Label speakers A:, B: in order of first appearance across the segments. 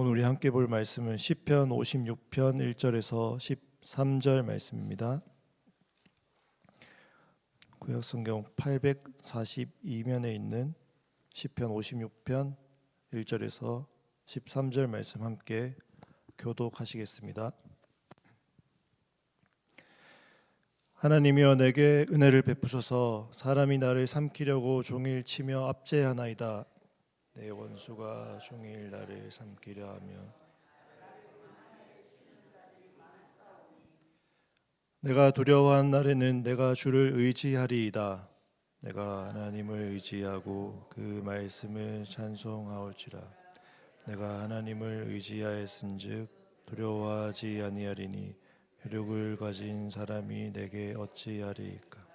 A: 오늘 우리 함께 볼 말씀은 시편 56편 1절에서 13절 말씀입니다. 구약 성경 842면에 있는 시편 56편 1절에서 13절 말씀 함께 교독하시겠습니다. 하나님이여 내게 은혜를 베푸소서 사람이 나를 삼키려고 종일 치며 압제하나이다 내 원수가 종일 나를 삼키려 하며 내가 두려워한 날에는 내가 주를 의지하리이다. 내가 하나님을 의지하고 그 말씀을 찬송하올지라. 내가 하나님을 의지하였은즉 두려워하지 아니하리니 혈육을 가진 사람이 내게 어찌하리이까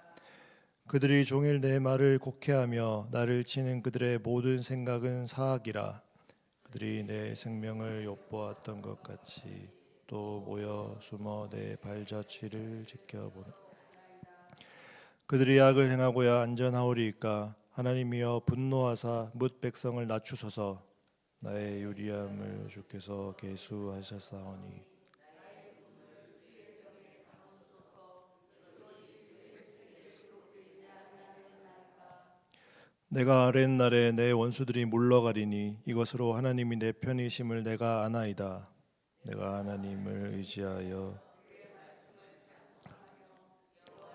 A: 그들이 종일 내 말을 곡해하며 나를 치는 그들의 모든 생각은 사악이라. 그들이 내 생명을 엿보았던 것 같이 또 모여 숨어 내 발자취를 지켜보는 그들이 악을 행하고야 안전하오리이까? 하나님이여 분노하사 뭇 백성을 낮추소서. 나의 유리함을 주께서 계수하셨사오니 내가 아랜 날에 내 원수들이 물러가리니 이것으로 하나님이 내 편이심을 내가 아나이다. 내가 하나님을 의지하여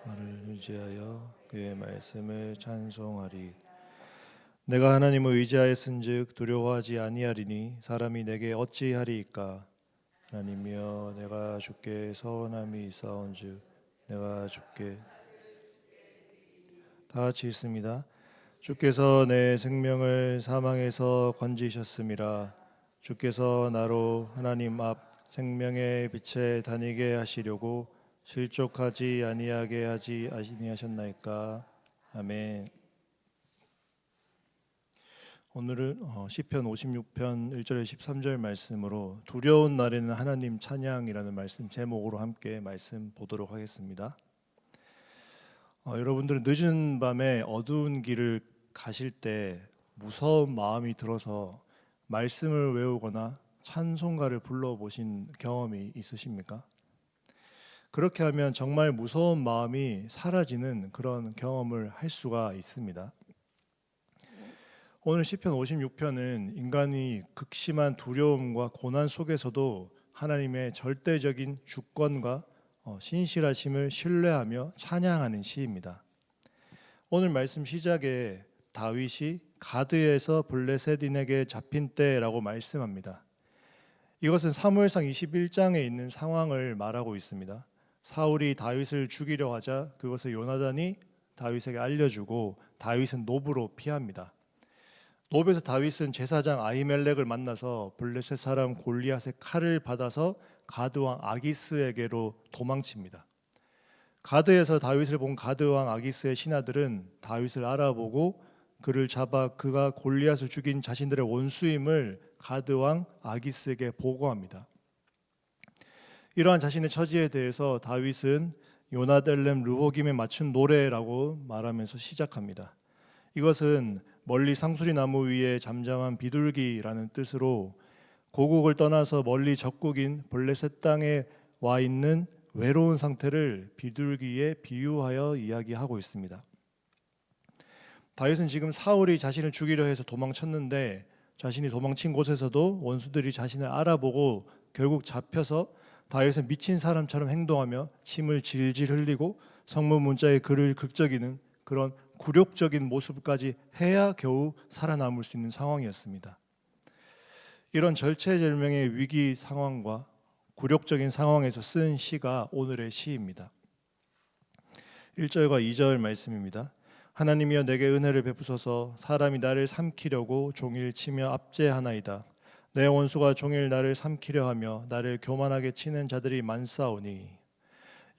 A: 나를 의지하여 그의 말씀을 찬송하리. 내가 하나님을 의지하였은즉 두려워하지 아니하리니 사람이 내게 어찌하리이까 하나님이여 내가 주께 서원함이 있사온즉 내가 주께 다 같이 읽습니다. 주께서 내 생명을 사망에서 건지셨음이라 주께서 나로 하나님 앞 생명의 빛에 다니게 하시려고 실족하지 아니하게 하지 아니하셨나이까 아멘. 오늘은 어, 시편 56편 1절에 13절 말씀으로 두려운 날에는 하나님 찬양이라는 말씀 제목으로 함께 말씀 보도록 하겠습니다. 어, 여러분들은 늦은 밤에 어두운 길을 가실 때 무서운 마음이 들어서 말씀을 외우거나 찬송가를 불러보신 경험이 있으십니까? 그렇게 하면 정말 무서운 마음이 사라지는 그런 경험을 할 수가 있습니다. 오늘 시편 56편은 인간이 극심한 두려움과 고난 속에서도 하나님의 절대적인 주권과 어, 신실하심을 신뢰하며 찬양하는 시입니다. 오늘 말씀 시작에 다윗이 가드에서 블레셋인에게 잡힌 때라고 말씀합니다. 이것은 사무엘상 21장에 있는 상황을 말하고 있습니다. 사울이 다윗을 죽이려 하자 그것을 요나단이 다윗에게 알려주고 다윗은 노브로 피합니다. 노브에서 다윗은 제사장 아히멜렉을 만나서 블레셋 사람 골리앗의 칼을 받아서 가드 왕 아기스에게로 도망칩니다. 가드에서 다윗을 본 가드 왕 아기스의 신하들은 다윗을 알아보고 그를 잡아 그가 골리앗을 죽인 자신들의 원수임을 가드 왕 아기스에게 보고합니다. 이러한 자신의 처지에 대해서 다윗은 요나델렘 르호김에 맞춘 노래라고 말하면서 시작합니다. 이것은 멀리 상수리 나무 위에 잠잠한 비둘기라는 뜻으로 고국을 떠나서 멀리 적국인 블레셋 땅에 와 있는 외로운 상태를 비둘기에 비유하여 이야기하고 있습니다. 다윗은 지금 사울이 자신을 죽이려 해서 도망쳤는데 자신이 도망친 곳에서도 원수들이 자신을 알아보고 결국 잡혀서 다윗은 미친 사람처럼 행동하며 침을 질질 흘리고 성문 문자에 글을 극적이는 그런 굴욕적인 모습까지 해야 겨우 살아남을 수 있는 상황이었습니다. 이런 절체절명의 위기 상황과 굴욕적인 상황에서 쓴 시가 오늘의 시입니다. 1절과 2절 말씀입니다. 하나님이여 내게 은혜를 베푸소서 사람이 나를 삼키려고 종일 치며 압제하나이다. 내 원수가 종일 나를 삼키려 하며 나를 교만하게 치는 자들이 많사오니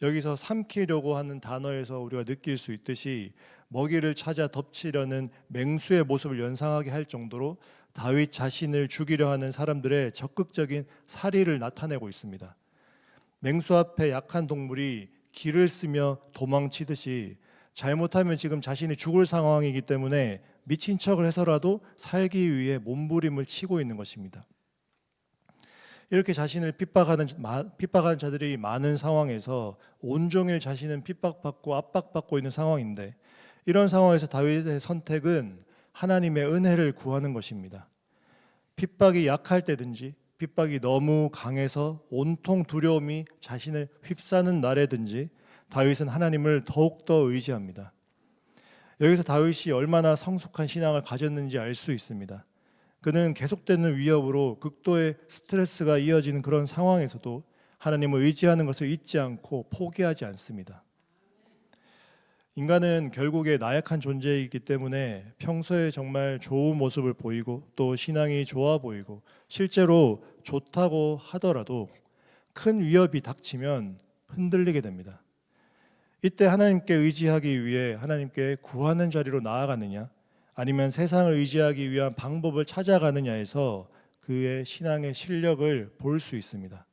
A: 여기서 삼키려고 하는 단어에서 우리가 느낄 수 있듯이 먹이를 찾아 덮치려는 맹수의 모습을 연상하게 할 정도로 다윗 자신을 죽이려 하는 사람들의 적극적인 살의를 나타내고 있습니다. 맹수 앞에 약한 동물이 길을 쓰며 도망치듯이 잘못하면 지금 자신이 죽을 상황이기 때문에 미친 척을 해서라도 살기 위해 몸부림을 치고 있는 것입니다. 이렇게 자신을 핍박하는 마- 핍박하는 자들이 많은 상황에서 온종일 자신은 핍박받고 압박받고 있는 상황인데 이런 상황에서 다윗의 선택은 하나님의 은혜를 구하는 것입니다. 핍박이 약할 때든지 핍박이 너무 강해서 온통 두려움이 자신을 휩싸는 날에든지 다윗은 하나님을 더욱더 의지합니다. 여기서 다윗이 얼마나 성숙한 신앙을 가졌는지 알 수 있습니다. 그는 계속되는 위협으로 극도의 스트레스가 이어지는 그런 상황에서도 하나님을 의지하는 것을 잊지 않고 포기하지 않습니다. 인간은 결국에 나약한 존재이기 때문에 평소에 정말 좋은 모습을 보이고 또 신앙이 좋아 보이고 실제로 좋다고 하더라도 큰 위협이 닥치면 흔들리게 됩니다. 이때 하나님께 의지하기 위해 하나님께 구하는 자리로 나아가느냐 아니면 세상을 의지하기 위한 방법을 찾아가느냐에서 그의 신앙의 실력을 볼 수 있습니다.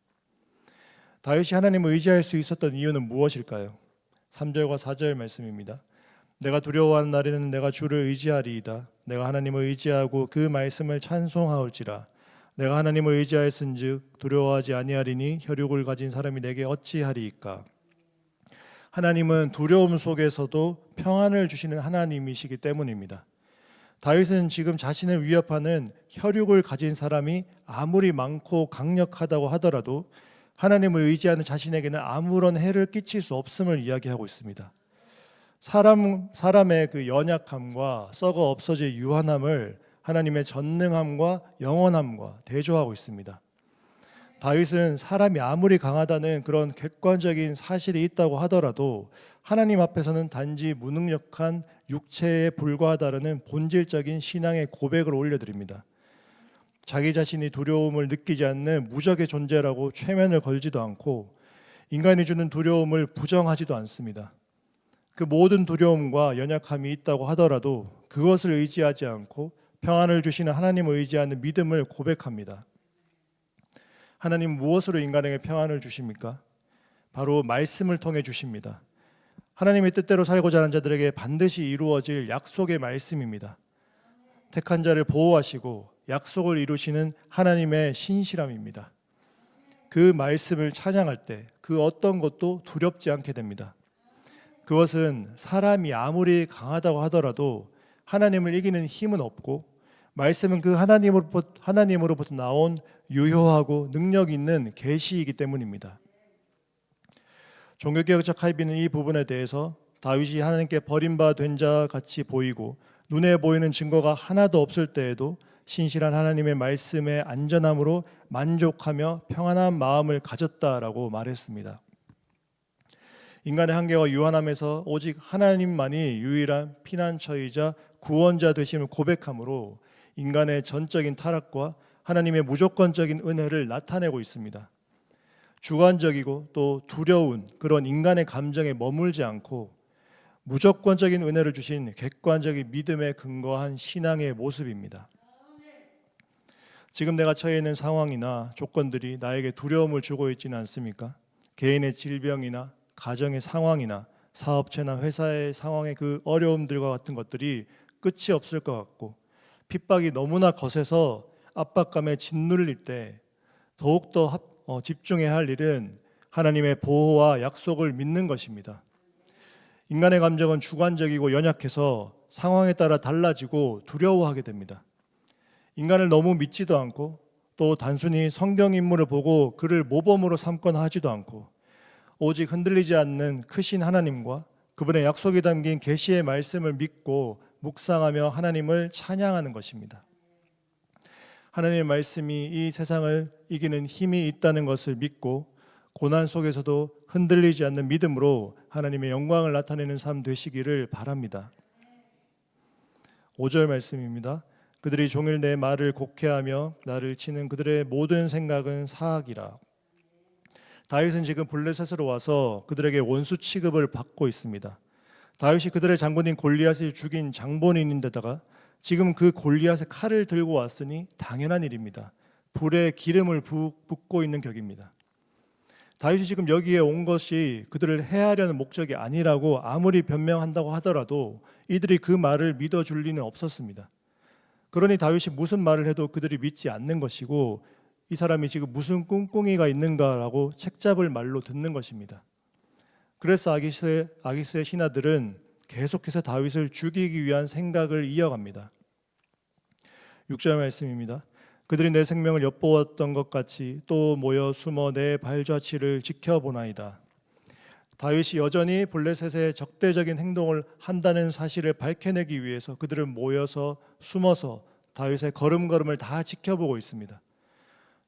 A: 다윗이 하나님을 의지할 수 있었던 이유는 무엇일까요? 3절과 4절 말씀입니다. 내가 두려워하는 날에는 내가 주를 의지하리이다. 내가 하나님을 의지하고 그 말씀을 찬송하올지라. 내가 하나님을 의지하였은즉 두려워하지 아니하리니 혈육을 가진 사람이 내게 어찌하리이까. 하나님은 두려움 속에서도 평안을 주시는 하나님이시기 때문입니다. 다윗은 지금 자신을 위협하는 혈육을 가진 사람이 아무리 많고 강력하다고 하더라도 하나님을 의지하는 자신에게는 아무런 해를 끼칠 수 없음을 이야기하고 있습니다. 사람 사람의 그 연약함과 썩어 없어질 유한함을 하나님의 전능함과 영원함과 대조하고 있습니다. 다윗은 사람이 아무리 강하다는 그런 객관적인 사실이 있다고 하더라도 하나님 앞에서는 단지 무능력한 육체에 불과하다는 본질적인 신앙의 고백을 올려드립니다. 자기 자신이 두려움을 느끼지 않는 무적의 존재라고 최면을 걸지도 않고 인간이 주는 두려움을 부정하지도 않습니다. 그 모든 두려움과 연약함이 있다고 하더라도 그것을 의지하지 않고 평안을 주시는 하나님을 의지하는 믿음을 고백합니다. 하나님 무엇으로 인간에게 평안을 주십니까? 바로 말씀을 통해 주십니다. 하나님의 뜻대로 살고자 하는 자들에게 반드시 이루어질 약속의 말씀입니다. 택한 자를 보호하시고 약속을 이루시는 하나님의 신실함입니다. 그 말씀을 찬양할 때 그 어떤 것도 두렵지 않게 됩니다. 그것은 사람이 아무리 강하다고 하더라도 하나님을 이기는 힘은 없고 말씀은 그 하나님으로부터, 하나님으로부터 나온 유효하고 능력 있는 계시이기 때문입니다. 종교개혁자 칼빈은 이 부분에 대해서 다윗이 하나님께 버림받은 자 같이 보이고 눈에 보이는 증거가 하나도 없을 때에도 신실한 하나님의 말씀의 안전함으로 만족하며 평안한 마음을 가졌다라고 말했습니다. 인간의 한계와 유한함에서 오직 하나님만이 유일한 피난처이자 구원자 되심을 고백함으로 인간의 전적인 타락과 하나님의 무조건적인 은혜를 나타내고 있습니다. 주관적이고 또 두려운 그런 인간의 감정에 머물지 않고 무조건적인 은혜를 주신 객관적인 믿음에 근거한 신앙의 모습입니다. 지금 내가 처해 있는 상황이나 조건들이 나에게 두려움을 주고 있지는 않습니까? 개인의 질병이나 가정의 상황이나 사업체나 회사의 상황의 그 어려움들과 같은 것들이 끝이 없을 것 같고 핍박이 너무나 거세서 압박감에 짓눌릴 때 더욱더 합- 어, 집중해야 할 일은 하나님의 보호와 약속을 믿는 것입니다. 인간의 감정은 주관적이고 연약해서 상황에 따라 달라지고 두려워하게 됩니다. 인간을 너무 믿지도 않고 또 단순히 성경 인물을 보고 그를 모범으로 삼거나 하지도 않고 오직 흔들리지 않는 크신 하나님과 그분의 약속이 담긴 계시의 말씀을 믿고 묵상하며 하나님을 찬양하는 것입니다. 하나님의 말씀이 이 세상을 이기는 힘이 있다는 것을 믿고 고난 속에서도 흔들리지 않는 믿음으로 하나님의 영광을 나타내는 삶 되시기를 바랍니다. 5절 말씀입니다. 그들이 종일 내 말을 곡해하며 나를 치는 그들의 모든 생각은 사악이라. 다윗은 지금 블레셋으로 와서 그들에게 원수 취급을 받고 있습니다. 다윗이 그들의 장군인 골리앗을 죽인 장본인인데다가 지금 그 골리앗의 칼을 들고 왔으니 당연한 일입니다. 불에 기름을 부, 붓고 있는 격입니다. 다윗이 지금 여기에 온 것이 그들을 해하려는 목적이 아니라고 아무리 변명한다고 하더라도 이들이 그 말을 믿어줄 리는 없었습니다. 그러니 다윗이 무슨 말을 해도 그들이 믿지 않는 것이고 이 사람이 지금 무슨 꿍꿍이가 있는가라고 책잡을 말로 듣는 것입니다. 그래서 아기스의, 아기스의 신하들은 계속해서 다윗을 죽이기 위한 생각을 이어갑니다. 6절 말씀입니다. 그들이 내 생명을 엿보았던 것 같이 또 모여 숨어 내 발자취를 지켜보나이다. 다윗이 여전히 블레셋의 적대적인 행동을 한다는 사실을 밝혀내기 위해서 그들은 모여서 숨어서 다윗의 걸음걸음을 다 지켜보고 있습니다.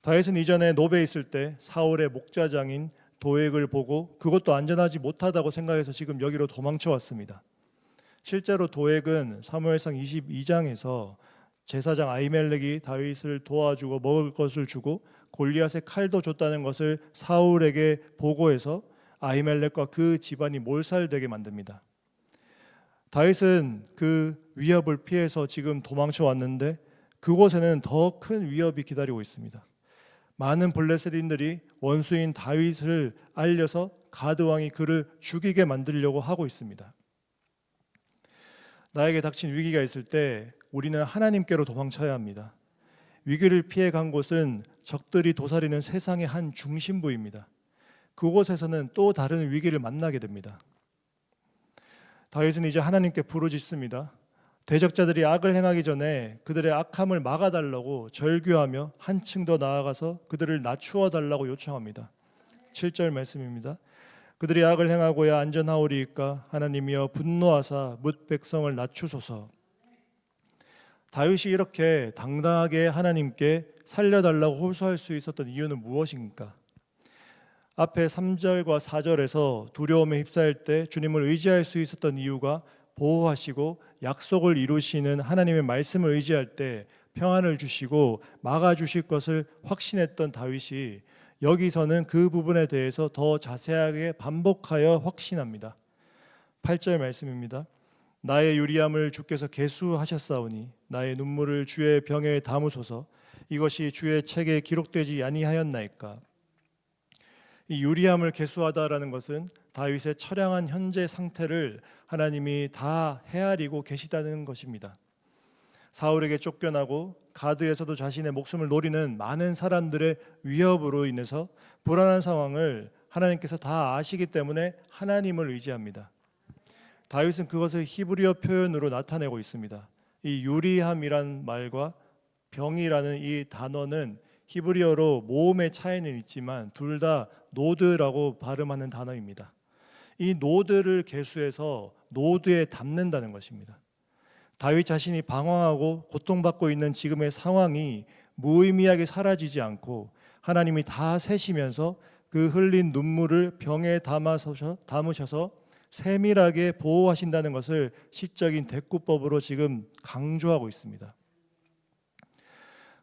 A: 다윗은 이전에 노베에 있을 때 사울의 목자장인 도액을 보고 그것도 안전하지 못하다고 생각해서 지금 여기로 도망쳐 왔습니다. 실제로 도액은 사무엘상 22장에서 제사장 아이멜렉이 다윗을 도와주고 먹을 것을 주고 골리앗의 칼도 줬다는 것을 사울에게 보고해서 아이멜렉과 그 집안이 몰살되게 만듭니다. 다윗은 그 위협을 피해서 지금 도망쳐 왔는데 그곳에는 더 큰 위협이 기다리고 있습니다. 많은 블레셋인들이 원수인 다윗을 알려서 가드 왕이 그를 죽이게 만들려고 하고 있습니다. 나에게 닥친 위기가 있을 때 우리는 하나님께로 도망쳐야 합니다. 위기를 피해 간 곳은 적들이 도사리는 세상의 한 중심부입니다. 그곳에서는 또 다른 위기를 만나게 됩니다. 다윗은 이제 하나님께 부르짖습니다. 대적자들이 악을 행하기 전에 그들의 악함을 막아달라고 절규하며 한층 더 나아가서 그들을 낮추어 달라고 요청합니다. 7절 말씀입니다. 그들이 악을 행하고야 안전하오리이까 하나님이여 분노하사 뭇 백성을 낮추소서. 다윗이 이렇게 당당하게 하나님께 살려달라고 호소할 수 있었던 이유는 무엇입니까? 앞에 3절과 4절에서 두려움에 휩싸일 때 주님을 의지할 수 있었던 이유가 보호하시고 약속을 이루시는 하나님의 말씀을 의지할 때 평안을 주시고 막아 주실 것을 확신했던 다윗이 여기서는 그 부분에 대해서 더 자세하게 반복하여 확신합니다. 8절 말씀입니다. 나의 유리함을 주께서 계수하셨사오니 나의 눈물을 주의 병에 담으소서 이것이 주의 책에 기록되지 아니하였나이까 이 유리함을 계수하다라는 것은 다윗의 처량한 현재 상태를 하나님이 다 헤아리고 계시다는 것입니다. 사울에게 쫓겨나고 가드에서도 자신의 목숨을 노리는 많은 사람들의 위협으로 인해서 불안한 상황을 하나님께서 다 아시기 때문에 하나님을 의지합니다. 다윗은 그것을 히브리어 표현으로 나타내고 있습니다. 이 유리함이란 말과 병이라는 이 단어는 히브리어로 모음의 차이는 있지만 둘 다 노드라고 발음하는 단어입니다. 이 노드를 개수해서 노드에 담는다는 것입니다. 다윗 자신이 방황하고 고통받고 있는 지금의 상황이 무의미하게 사라지지 않고 하나님이 다 세시면서 그 흘린 눈물을 병에 담아서 담으셔서 세밀하게 보호하신다는 것을 시적인 대꾸법으로 지금 강조하고 있습니다.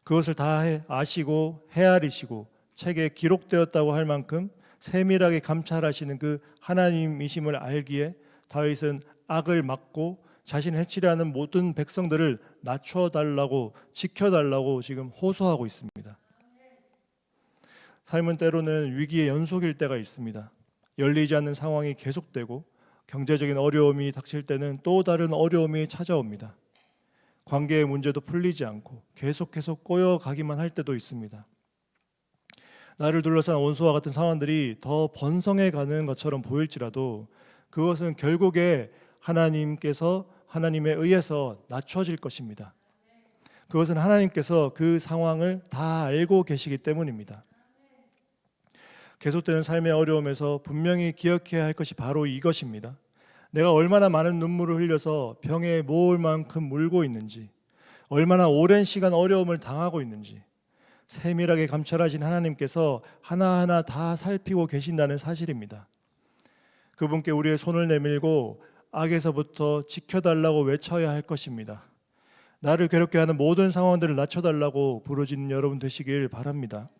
A: 그것을 다 아시고 헤아리시고 책에 기록되었다고 할 만큼 세밀하게 감찰하시는 그 하나님이심을 알기에 다윗은 악을 막고 자신을 해치려 하는 모든 백성들을 낮춰 달라고 지켜 달라고 지금 호소하고 있습니다. 삶은 때로는 위기의 연속일 때가 있습니다. 열리지 않는 상황이 계속되고 경제적인 어려움이 닥칠 때는 또 다른 어려움이 찾아옵니다. 관계의 문제도 풀리지 않고 계속해서 꼬여가기만 할 때도 있습니다. 나를 둘러싼 원수와 같은 상황들이 더 번성해 가는 것처럼 보일지라도 그것은 결국에 하나님께서 하나님에 의해서 낮춰질 것입니다. 그것은 하나님께서 그 상황을 다 알고 계시기 때문입니다. 계속되는 삶의 어려움에서 분명히 기억해야 할 것이 바로 이것입니다. 내가 얼마나 많은 눈물을 흘려서 병에 모을 만큼 물고 있는지, 얼마나 오랜 시간 어려움을 당하고 있는지, 세밀하게 감찰하신 하나님께서 하나하나 다 살피고 계신다는 사실입니다. 그분께 우리의 손을 내밀고 악에서부터 지켜달라고 외쳐야 할 것입니다. 나를 괴롭게 하는 모든 상황들을 낮춰달라고 부르짖는 여러분 되시길 바랍니다.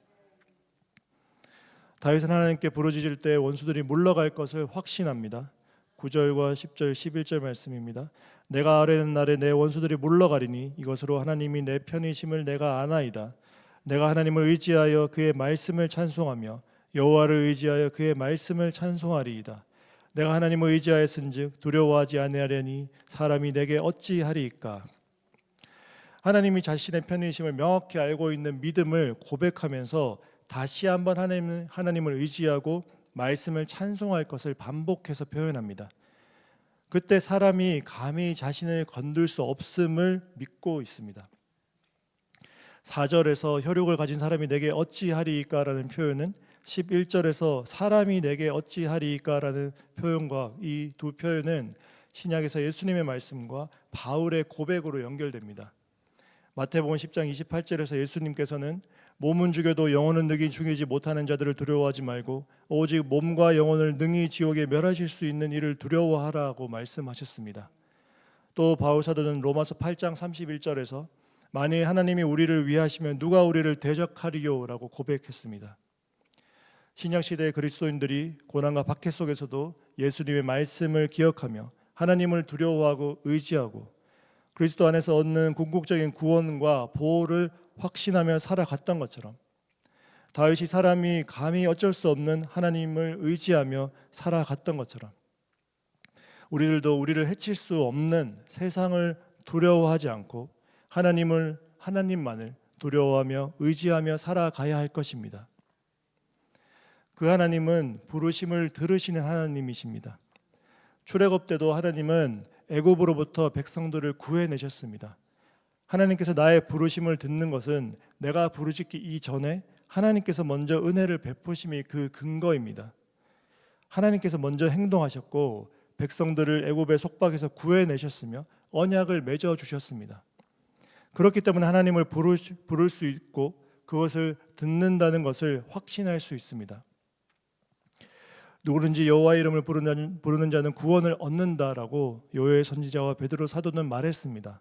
A: 다윗은 하나님께 부르짖을 때 원수들이 물러갈 것을 확신합니다. 9절과 10절, 11절 말씀입니다. 내가 아뢰는 날에 내 원수들이 물러가리니 이것으로 하나님이 내 편이심을 내가 아나이다. 내가 하나님을 의지하여 그의 말씀을 찬송하며 여호와를 의지하여 그의 말씀을 찬송하리이다. 내가 하나님을 의지하였은즉 두려워하지 아니하려니 사람이 내게 어찌하리이까. 하나님이 자신의 편이심을 명확히 알고 있는 믿음을 고백하면서 다시 한번 하나님, 하나님을 의지하고 말씀을 찬송할 것을 반복해서 표현합니다. 그때 사람이 감히 자신을 건들 수 없음을 믿고 있습니다. 4절에서 혈육을 가진 사람이 내게 어찌하리이까라는 표현은 11절에서 사람이 내게 어찌하리이까라는 표현과 이 두 표현은 신약에서 예수님의 말씀과 바울의 고백으로 연결됩니다. 마태복음 10장 28절에서 예수님께서는 몸은 죽여도 영혼은 능히 죽이지 못하는 자들을 두려워하지 말고 오직 몸과 영혼을 능히 지옥에 멸하실 수 있는 이를 두려워하라고 말씀하셨습니다. 또 바울 사도는 로마서 8장 31절에서 만일 하나님이 우리를 위하시면 누가 우리를 대적하리요라고 고백했습니다. 신약 시대의 그리스도인들이 고난과 박해 속에서도 예수님의 말씀을 기억하며 하나님을 두려워하고 의지하고 그리스도 안에서 얻는 궁극적인 구원과 보호를 확신하며 살아갔던 것처럼 다윗이 사람이 감히 어쩔 수 없는 하나님을 의지하며 살아갔던 것처럼 우리들도 우리를 해칠 수 없는 세상을 두려워하지 않고 하나님을 하나님만을 두려워하며 의지하며 살아가야 할 것입니다. 그 하나님은 부르심을 들으시는 하나님이십니다. 출애굽 때도 하나님은 애굽으로부터 백성들을 구해내셨습니다. 하나님께서 나의 부르심을 듣는 것은 내가 부르짖기 이전에 하나님께서 먼저 은혜를 베푸심이 그 근거입니다. 하나님께서 먼저 행동하셨고 백성들을 애굽의 속박에서 구해내셨으며 언약을 맺어 주셨습니다. 그렇기 때문에 하나님을 부를, 수 있고 그것을 듣는다는 것을 확신할 수 있습니다. 누구든지 여호와 이름을 부르는, 부르는 자는 구원을 얻는다라고 요의 선지자와 베드로 사도는 말했습니다.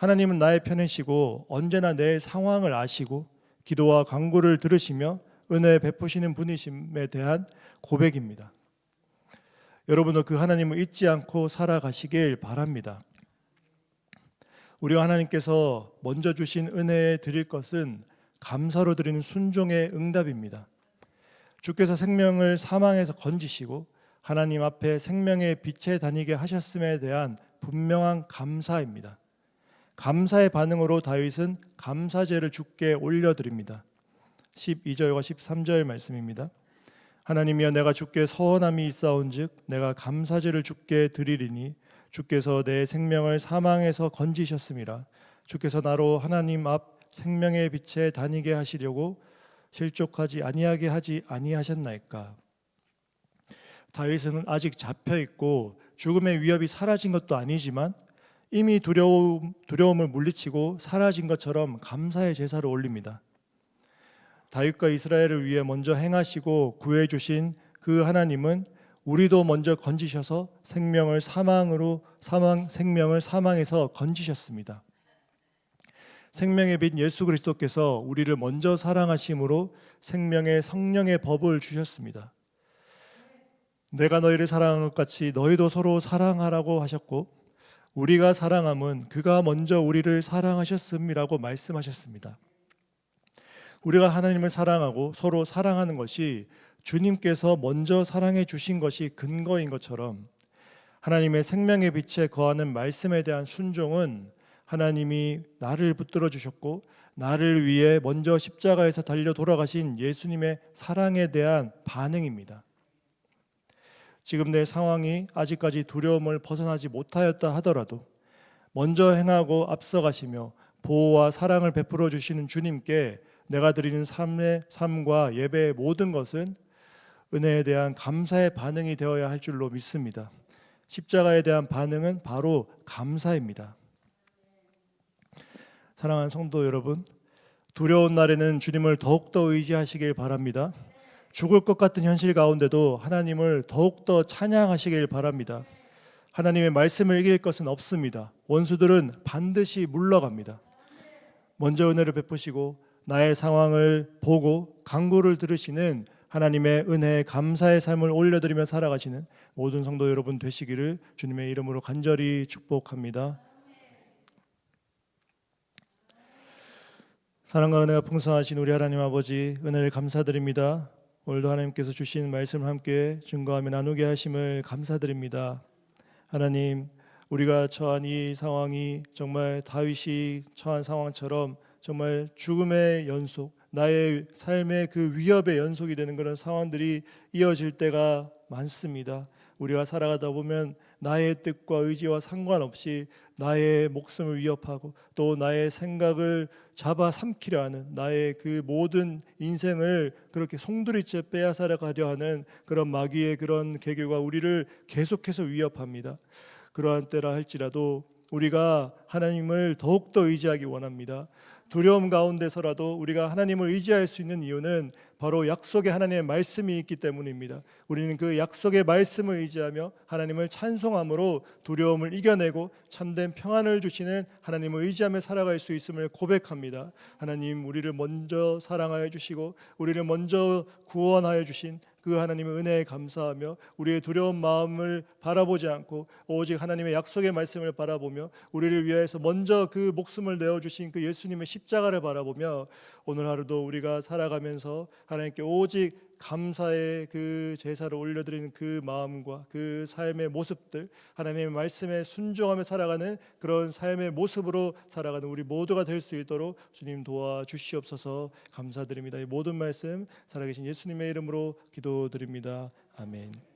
A: 하나님은 나의 편이시고 언제나 내 상황을 아시고 기도와 간구를 들으시며 은혜 베푸시는 분이심에 대한 고백입니다. 여러분도 그 하나님을 잊지 않고 살아가시길 바랍니다. 우리가 하나님께서 먼저 주신 은혜에 드릴 것은 감사로 드리는 순종의 응답입니다. 주께서 생명을 사망에서 건지시고 하나님 앞에 생명의 빛에 다니게 하셨음에 대한 분명한 감사입니다. 감사의 반응으로 다윗은 감사제를 주께 올려드립니다. 12절과 13절 말씀입니다. 하나님이여 내가 주께 서원함이 있사온즉 내가 감사제를 주께 드리리니 주께서 내 생명을 사망에서 건지셨음이라 주께서 나로 하나님 앞 생명의 빛에 다니게 하시려고 실족하지 아니하게 하지 아니하셨나이까 다윗은 아직 잡혀 있고 죽음의 위협이 사라진 것도 아니지만 이미 두려움, 두려움을 물리치고 사라진 것처럼 감사의 제사를 올립니다. 다윗과 이스라엘을 위해 먼저 행하시고 구해 주신 그 하나님은 우리도 먼저 건지셔서 생명을 사망으로 사망 생명을 사망에서 건지셨습니다. 생명의 빛 예수 그리스도께서 우리를 먼저 사랑하심으로 생명의 성령의 법을 주셨습니다. 내가 너희를 사랑한 것 같이 너희도 서로 사랑하라고 하셨고 우리가 사랑함은 그가 먼저 우리를 사랑하셨음이라고 말씀하셨습니다. 우리가 하나님을 사랑하고 서로 사랑하는 것이 주님께서 먼저 사랑해 주신 것이 근거인 것처럼 하나님의 생명의 빛에 거하는 말씀에 대한 순종은 하나님이 나를 붙들어 주셨고 나를 위해 먼저 십자가에서 달려 돌아가신 예수님의 사랑에 대한 반응입니다. 지금 내 상황이 아직까지 두려움을 벗어나지 못하였다 하더라도 먼저 행하고 앞서가시며 보호와 사랑을 베풀어 주시는 주님께 내가 드리는 삶의 삶과 예배의 모든 것은 은혜에 대한 감사의 반응이 되어야 할 줄로 믿습니다. 십자가에 대한 반응은 바로 감사입니다. 사랑하는 성도 여러분, 두려운 날에는 주님을 더욱더 의지하시길 바랍니다. 죽을 것 같은 현실 가운데도 하나님을 더욱더 찬양하시길 바랍니다. 하나님의 말씀을 이길 것은 없습니다. 원수들은 반드시 물러갑니다. 먼저 은혜를 베푸시고 나의 상황을 보고 강구를 들으시는 하나님의 은혜에 감사의 삶을 올려드리며 살아가시는 모든 성도 여러분 되시기를 주님의 이름으로 간절히 축복합니다. 사랑과 은혜가 풍성하신 우리 하나님 아버지 은혜를 감사드립니다. 오늘도 하나님께서 주신 말씀을 함께 증거하며 나누게 하심을 감사드립니다. 하나님 우리가 처한 이 상황이 정말 다윗이 처한 상황처럼 정말 죽음의 연속, 나의 삶의 그 위협의 연속이 되는 그런 상황들이 이어질 때가 많습니다. 우리가 살아가다 보면 나의 뜻과 의지와 상관없이 나의 목숨을 위협하고 또 나의 생각을 잡아 삼키려 하는 나의 그 모든 인생을 그렇게 송두리째 빼앗아려 가려 하는 그런 마귀의 그런 계교가 우리를 계속해서 위협합니다. 그러한 때라 할지라도 우리가 하나님을 더욱더 의지하기 원합니다. 두려움 가운데서라도 우리가 하나님을 의지할 수 있는 이유는 바로 약속의 하나님의 말씀이 있기 때문입니다. 우리는 그 약속의 말씀을 의지하며 하나님을 찬송함으로 두려움을 이겨내고 참된 평안을 주시는 하나님을 의지하며 살아갈 수 있음을 고백합니다. 하나님 우리를 먼저 사랑하여 주시고 우리를 먼저 구원하여 주신 그 하나님의 은혜에 감사하며 우리의 두려운 마음을 바라보지 않고 오직 하나님의 약속의 말씀을 바라보며 우리를 위해서 먼저 그 목숨을 내어 주신 그 예수님의 십자가를 바라보며 오늘 하루도 우리가 살아가면서 하나님께 오직 감사의 그 제사를 올려드리는 그 마음과 그 삶의 모습들 하나님의 말씀에 순종하며 살아가는 그런 삶의 모습으로 살아가는 우리 모두가 될 수 있도록 주님 도와 주시옵소서 감사드립니다. 이 모든 말씀 살아계신 예수님의 이름으로 기도드립니다. 아멘.